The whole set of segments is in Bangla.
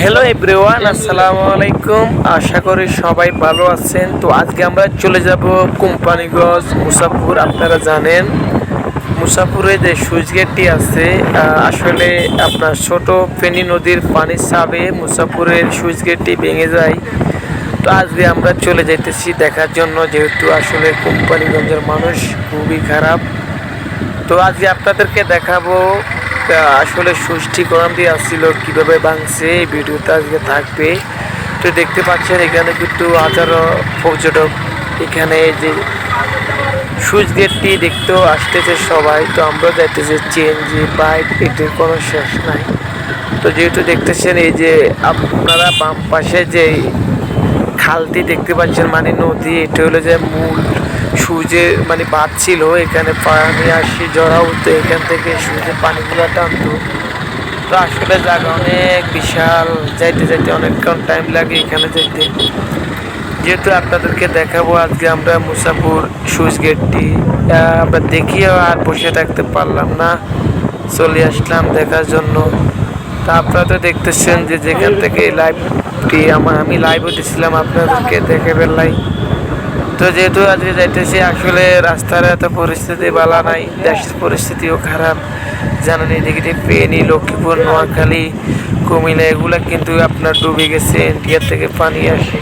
হ্যালো এভরিওয়ান আসসালামু আলাইকুম আশা করি সবাই ভালো আছেন। তো আজকে আমরা চলে যাব কোম্পানিগঞ্জ মুসাফুর আপনারা জানেন। মুসাফুরে যে সুইচ গেটটি আছে আসলে আপনার ছোট ফেনী নদীর পানির চাপে মুসাফুরের সুইচ গেটটি ভেঙে যায়। তো আজকে আমরা চলে যাইতেছি দেখার জন্য, যেহেতু আসলে কোম্পানিগঞ্জের মানুষ খুবই খারাপ। তো আজকে আপনাদেরকে দেখাবো আহ, আসলে সুষ্টিকরণ দিয়ে আসছিল কীভাবে ভাঙছে এই ভিডিওতে আজকে থাকবে। তো দেখতে পাচ্ছেন এখানে কিন্তু হাজারো পর্যটক এখানে যে সুইচ গেটটি দেখতেও আসতেছে সবাই। তো আমরা যাইতেছি চেঞ্জি বাইক এটির কোনো শেষ নাই। তো যেহেতু দেখতেছেন এই যে আপনারা বাম পাশে যে খালটি দেখতে পাচ্ছেন মানে নদী এটা হলো যে মূল সূর্যের মানে বাদ ছিল এখানে পানি আসি জড়া হতো এখান থেকে সূর্যের পানিগুলো টানতো। তো আসলে জায়গা অনেক বিশাল, যাইতে যাইতে অনেকক্ষণ টাইম লাগে এখানে যাইতে। যেহেতু আপনাদেরকে দেখাবো আজকে আমরা মুসাফুর সুইচ গেটটি আমরা দেখিও আর বসে থাকতে পারলাম না। চলে আসলাম দেখার জন্য। তা আপনারা তো দেখতেছেন যে যেখান থেকে লাইভটি আমার, আমি লাইভ দিছিলাম আপনাদেরকে দেখে বেলাই তো যেহেতু আজকে যাইতেছি, আসলে রাস্তার এত পরিস্থিতি বালা নাই দেশের পরিস্থিতিও খারাপ। জানেন, এদিকে ফেনী, লক্ষ্মীপুর, নোয়াখালী, কুমিল্লা, এগুলা কিন্তু আপনার ডুবে গেছে ইন্ডিয়া থেকে পানি আসে।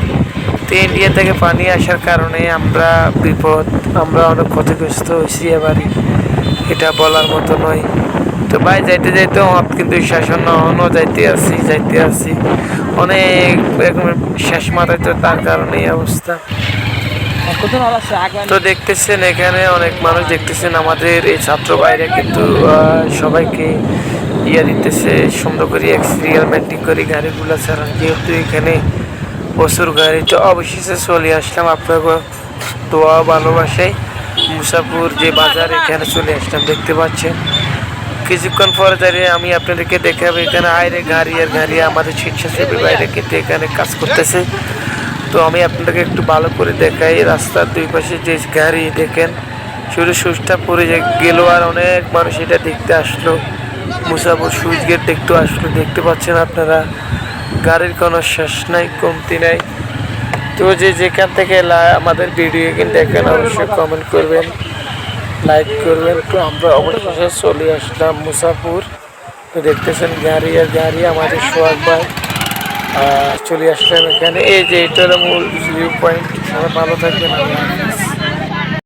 তো ইন্ডিয়া থেকে পানি আসার কারণে আমরা বিপদ, আমরা অনেক ক্ষতিগ্রস্ত হয়েছি এবারই এটা বলার মতো নয়। তো ভাই, যাইতে যাইতে আমার কিন্তু শাসন অন্য যাইতে আসি যাইতে আছি। অনেক শেষ মাথায় তো তার কারণে এই অবস্থা। তো দেখতেছেন, এখানে অনেক মানুষ দেখতেছেন, আমাদের এই ছাত্র বাইরে কিন্তু সবাইকে ইয়ে দিতেছে, সুন্দর করে এক সিরিয়াল মেনটেন করে গাড়িগুলো চালান। যেহেতু এখানে প্রচুর গাড়ি, তো অবশেষে চলে আসলাম আপনাকে দোয়া ভালোবাসায়। মুসাপুর যে বাজার, এখানে চলে আসলাম, দেখতে পাচ্ছেন। কিছুক্ষণ পরে দাঁড়িয়ে আমি আপনাদেরকে দেখাবো, এখানে আয়রে গাড়ি আর গাড়ি আমাদের স্বেচ্ছাসেবী বাইরে কিন্তু এখানে কাজ করতেছে। তো আমি আপনাদেরকে একটু ভালো করে দেখাই। রাস্তার দুই পাশে যে গাড়ি, দেখেন, শুধু সুইচটা পড়ে গেল আর অনেক মানুষ এটা দেখতে আসলো। মুসাফর সুইচ গেট দেখতে আসলো, দেখতে পাচ্ছেন আপনারা। গাড়ির কোনো শেষ নাই, কমতি নাই। তো যে যেখান থেকে আমাদের ভিডিও কিন্তু দেখেন, অবশ্যই কমেন্ট করবেন লাইক করবেন। তো আমরা অবশেষে চলে আসলাম মুসাফুর। তো দেখতেছেন গাড়ি আর গাড়ি, আমাদের সোহাগ চলে আসলাম এখানে এই যে এটা হলো মূল ভিউ পয়েন্ট ভালো থাকবেন।